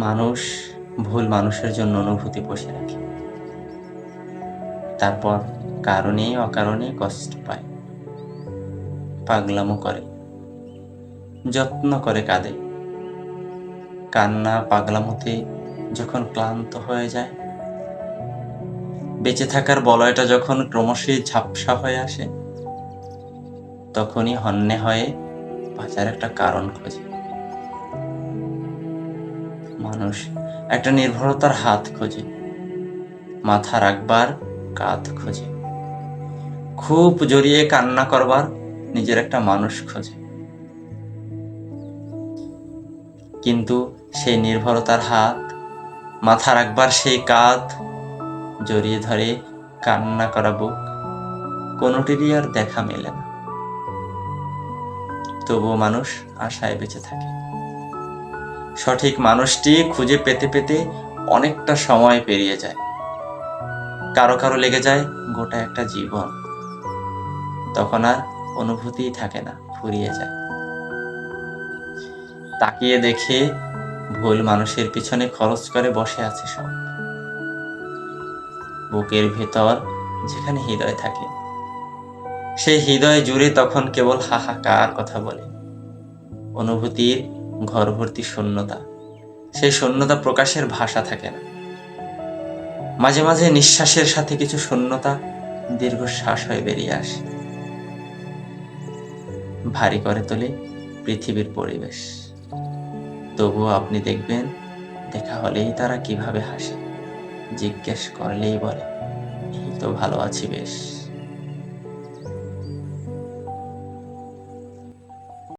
মানুষ ভুল মানুষের জন্য অনুভূতি বসে রাখে। তারপর কারণে অকারণে কষ্ট পায়। পাগলামো করে। যত্ন করে কাঁদে। কান্না পাগলামোতে যখন ক্লান্ত হয়ে যায়, বেঁচে থাকার বলয়টা যখন ক্রমশই ঝাপসা হয়ে আসে, তখনই হন্যে হয়ে বাঁচার একটা কারণ খোঁজে। মানুষ একটা নির্ভরতার হাত খোঁজে মাথা রাখবার কাঁধ খোঁজে। খুব জড়িয়ে কান্না করবার নিজের একটা মানুষ খোঁজে। কিন্তু সেই নির্ভরতার হাত মাথা রাখবার সেই কাঁধ জড়িয়ে ধরে কান্না করা বুক কোনোটিরই আর দেখা মেলে না। তবুও মানুষ আশায় বেঁচে থাকে। সঠিক মানুষটি খুঁজে পেতে পেতে অনেকটা সময় পেরিয়ে যায়। কারও কারও লেগে যায় গোটা একটা জীবন। তখন আর অনুভূতিই থাকে না, ফুরিয়ে যায়। তাকিয়ে দেখে ভুল মানুষের পিছনে খরচ করে বসে আছে সব। বুকের ভেতর যেখানে হৃদয় থাকে, সেই হৃদয় জুড়ে তখন কেবল হাহাকার কথা বলে। অনুভূতির ঘর ভর্তি শূন্যতা। সেই শূন্যতা প্রকাশের ভাষা থাকে না। মাঝে মাঝে নিঃশ্বাসের সাথে কিছু শূন্যতা দীর্ঘশ্বাস হয়ে বেরিয়ে আসে। ভারী করে তোলে পৃথিবীর পরিবেশ। তবুও আপনি দেখবেন, দেখা হলেই তারা কীভাবে হাসে। জিজ্ঞেস করলেই বলে, এই তো ভালো আছি বেশ।